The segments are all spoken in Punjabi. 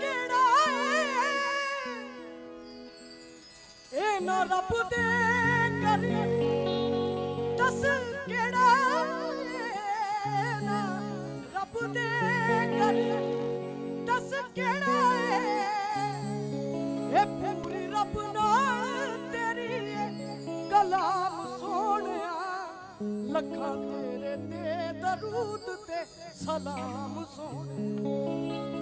ਕਿਹੜਾ ਏ ਇਹ ਨਾ ਰੱਬ ਦੇ ਕਰੇ। ਦੱਸ ਕਿਹੜਾ ਏ ਨਾ ਰੱਬ ਦੇ ਕਰੇ। ਦੱਸ ਕਿਹੜਾ ਏ ਇਹ ਪੂਰੀ ਰੱਬ ਨਾਲ ਤੇਰੀ ਕਲਾਮ ਸੋਹਣਿਆ, ਲੱਖਾਂ ਤੇਰੇ ਤੇ ਦਰੂਦ ਤੇ ਸਲਾਮ ਸੋਹਣਿਆ।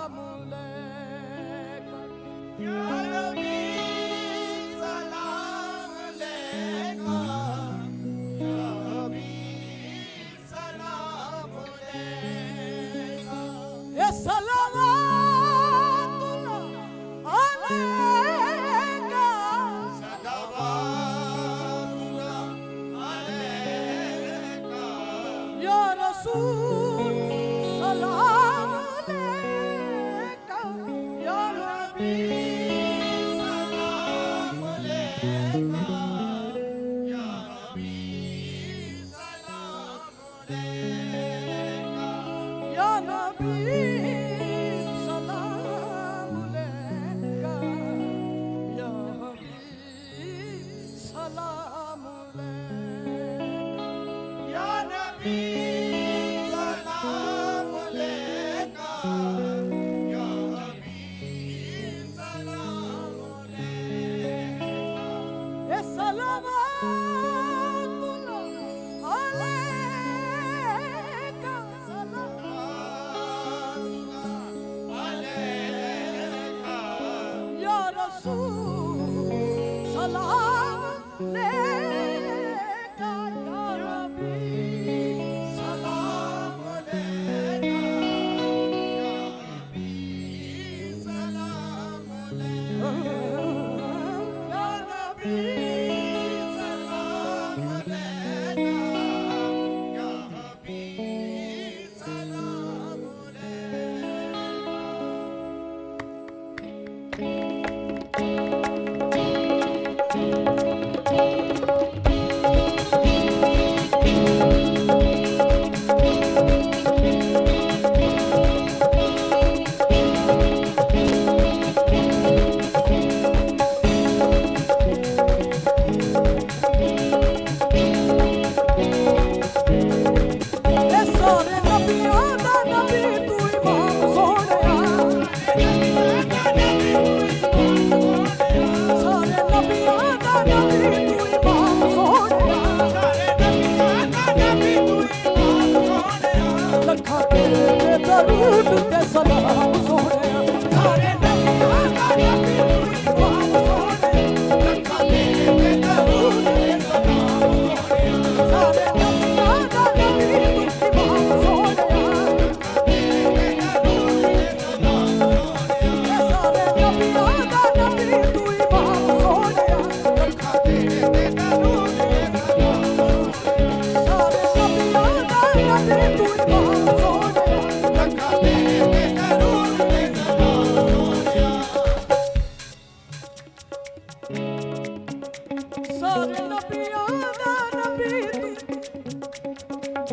Salam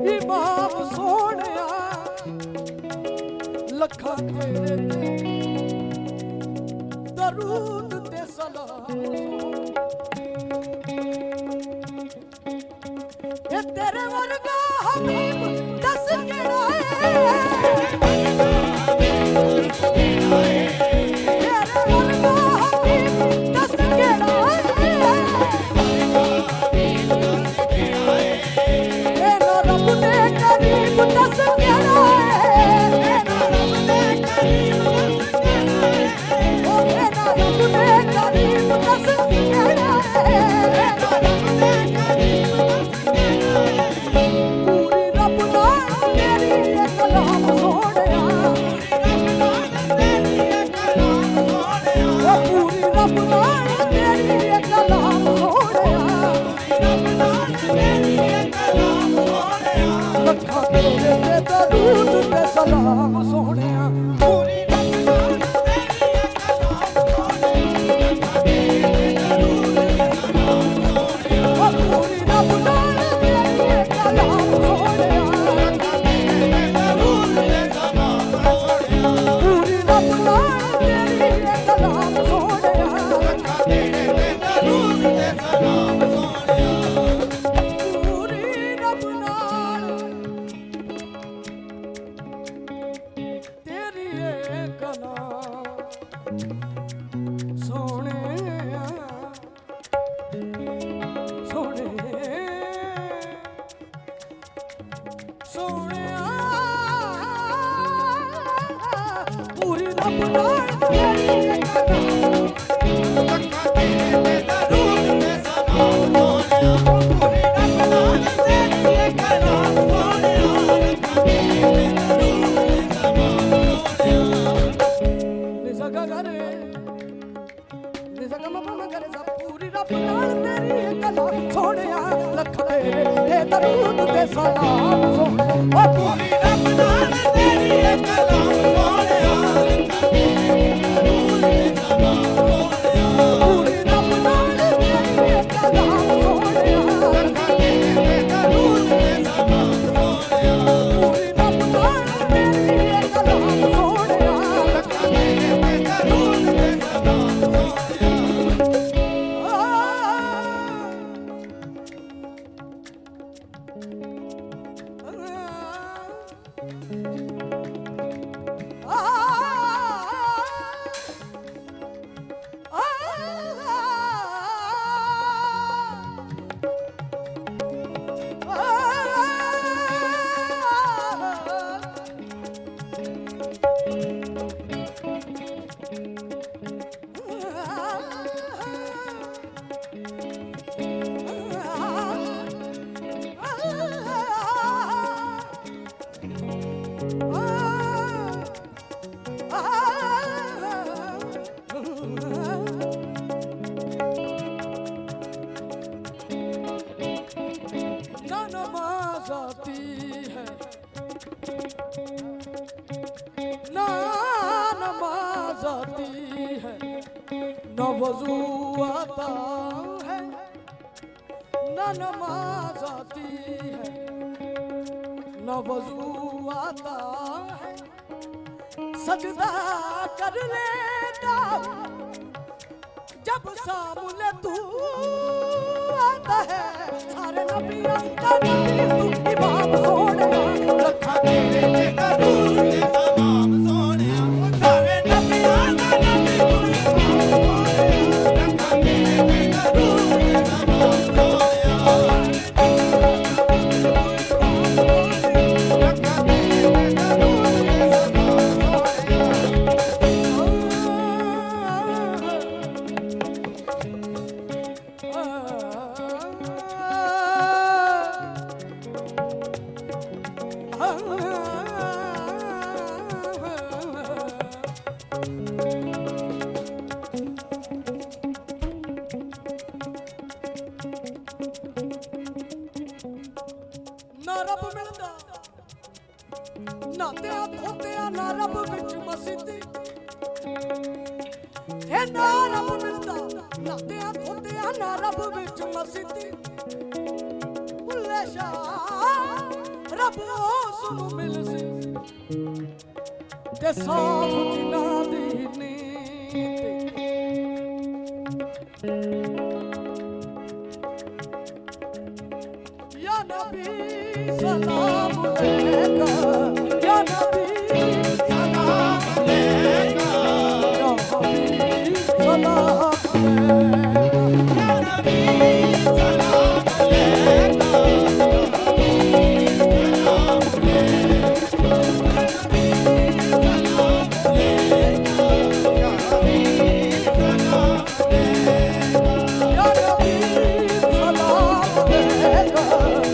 ਵੀ ਬਾਪ ਸੋਹਣਿਆ। ਲੱਖਾਂ ਤੇਰੇ ਤੇ ਦਰੂਦ ਤੇ ਸਲਾਮ। ਇਹ ਤੇਰੇ ਵਰਗਾ ਹਬੀਬ ਦੱਸ ਕਿਹੜਾ ਹੈ? Somos কানা वजू आता है न नमाज आती है न वजू आता है सजदा कर लेता जब सामने तू आता है सारे नबिया का नबी तू इमाम सोना रखा तेरे ਮਸਤੀ ਭੁੱਲੇ ਸ਼ਾ ਰੱਬ ਉਸ ਨੂੰ ਮਿਲ ਸੀ। ਤੇ ਸਾਫ਼ ਜਿਨਾਂ ਦੀ ਨੀਤ। ਯਾ ਨਬੀ, ਸਲਾਮ ਅਲੈਕਾ, ਯਾ ਨਬੀ। love.